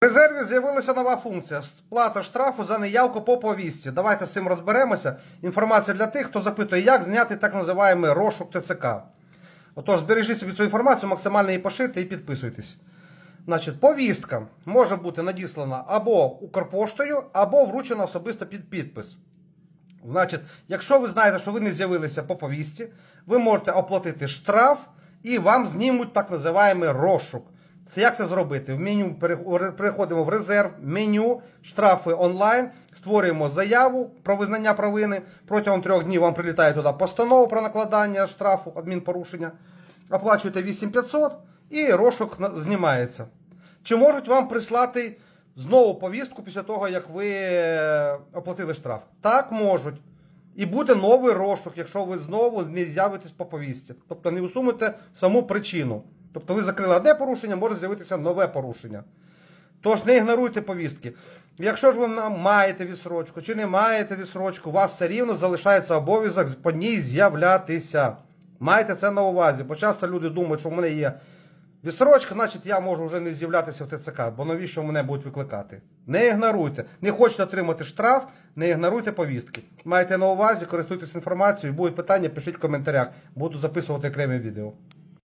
В резерві з'явилася нова функція сплата штрафу за неявку по повістці. Давайте з цим розберемося. Інформація для тих, хто запитує, як зняти так називаємий розшук ТЦК. Отож, збережіть собі цю інформацію, максимально її поширте і підписуйтесь. Значить, повістка може бути надіслана або Укрпоштою, або вручена особисто під підпис. Значить, якщо ви знаєте, що ви не з'явилися по повістці, ви можете оплатити штраф і вам знімуть так називаємий розшук. Це як це зробити? В меню переходимо в резерв, меню, штрафи онлайн, створюємо заяву про визнання провини. Протягом трьох днів вам прилітає туди постанова про накладання штрафу, адмінпорушення. Оплачуєте 8500 і розшук знімається. Чи можуть вам прислати знову повістку після того, як ви е, оплатили штраф? Так, можуть. І буде новий розшук, якщо ви знову не з'явитесь по повістці. Тобто не усунете саму причину. Тобто ви закрили одне порушення, може з'явитися нове порушення. Тож не ігноруйте повістки. Якщо ж ви маєте відсрочку чи не маєте відсрочку, у вас все рівно залишається обов'язок по ній з'являтися. Майте це на увазі, бо часто люди думають, що в мене є відсрочка, значить я можу вже не з'являтися в ТЦК, бо навіщо мене будуть викликати? Не ігноруйте. Не хочете отримати штраф, не ігноруйте повістки. Майте на увазі, користуйтесь інформацією, будуть питання, пишіть в коментарях. Буду записувати окремі відео.